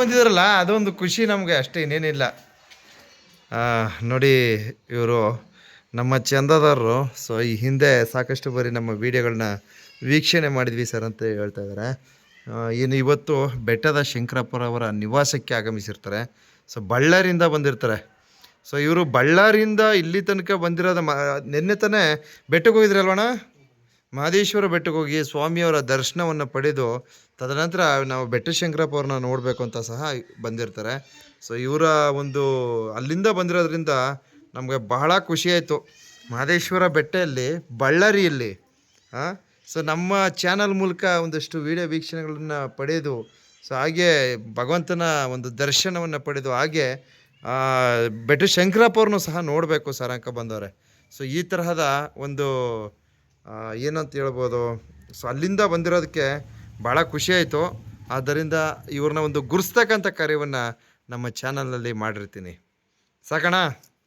ಬಂದಿದ್ದಾರಲ್ಲ ಅದೊಂದು ಖುಷಿ ನಮಗೆ ಅಷ್ಟೇ, ಇನ್ನೇನಿಲ್ಲ. ನೋಡಿ ಇವರು ನಮ್ಮ ಚಂದದಾರರು ಸೊ ಈ ಹಿಂದೆ ಸಾಕಷ್ಟು ಬಾರಿ ನಮ್ಮ ವೀಡಿಯೋಗಳನ್ನ ವೀಕ್ಷಣೆ ಮಾಡಿದ್ವಿ ಸರ್ ಅಂತ ಹೇಳ್ತಾ ಇದ್ದಾರೆ ಏನು ಇವತ್ತು ಬೆಟ್ಟದ ಶಂಕರಪ್ಪರವರ ನಿವಾಸಕ್ಕೆ ಆಗಮಿಸಿರ್ತಾರೆ. ಸೊ ಬಳ್ಳಾರಿಯಿಂದ ಬಂದಿರ್ತಾರೆ. ಸೊ ಇವರು ಬಳ್ಳಾರಿಯಿಂದ ಇಲ್ಲಿ ತನಕ ಬಂದಿರೋದು ಮ, ನಿನ್ನೆ ತಾನೇ ಬೆಟ್ಟಕ್ಕೆ ಹೋಗಿದ್ರಲ್ವಣ ಮಹದೇಶ್ವರ ಬೆಟ್ಟಕ್ಕೆ ಹೋಗಿ ಸ್ವಾಮಿಯವರ ದರ್ಶನವನ್ನು ಪಡೆದು ತದನಂತರ ನಾವು ಬೆಟ್ಟ ಶಂಕರಪ್ಪ ಅವ್ರನ್ನ ನೋಡಬೇಕು ಅಂತ ಸಹ ಬಂದಿರ್ತಾರೆ. ಸೊ ಇವರ ಒಂದು ಅಲ್ಲಿಂದ ಬಂದಿರೋದ್ರಿಂದ ನಮಗೆ ಬಹಳ ಖುಷಿಯಾಯಿತು ಮಹದೇಶ್ವರ ಬೆಟ್ಟದಲ್ಲಿ ಬಳ್ಳಾರಿಯಲ್ಲಿ ಸೊ ನಮ್ಮ ಚಾನಲ್ ಮೂಲಕ ಒಂದಷ್ಟು ವಿಡಿಯೋ ವೀಕ್ಷಣೆಗಳನ್ನು ಪಡೆದು ಸೊ ಹಾಗೆ ಭಗವಂತನ ಒಂದು ದರ್ಶನವನ್ನು ಪಡೆದು ಹಾಗೆ ಬೆಟ್ಟ ಶಂಕರಪ್ಪ ಅವ್ರನ್ನೂ ಸಹ ನೋಡಬೇಕು ಸರ್ ಅಂಕ ಬಂದವ್ರೆ. ಸೊ ಈ ತರಹದ ಒಂದು ಏನಂತ ಹೇಳ್ಬೋದು? ಸೊ ಅಲ್ಲಿಂದ ಬಂದಿರೋದಕ್ಕೆ ಭಾಳ ಖುಷಿ ಆಯಿತು. ಆದ್ದರಿಂದ ಇವ್ರನ್ನ ಒಂದು ಗುರ್ಸ್ತಕ್ಕಂಥ ಕಾರ್ಯವನ್ನು ನಮ್ಮ ಚಾನಲ್ನಲ್ಲಿ ಮಾಡಿರ್ತೀನಿ. ಸಾಕಣ್ಣ? ಹ್ಮ್.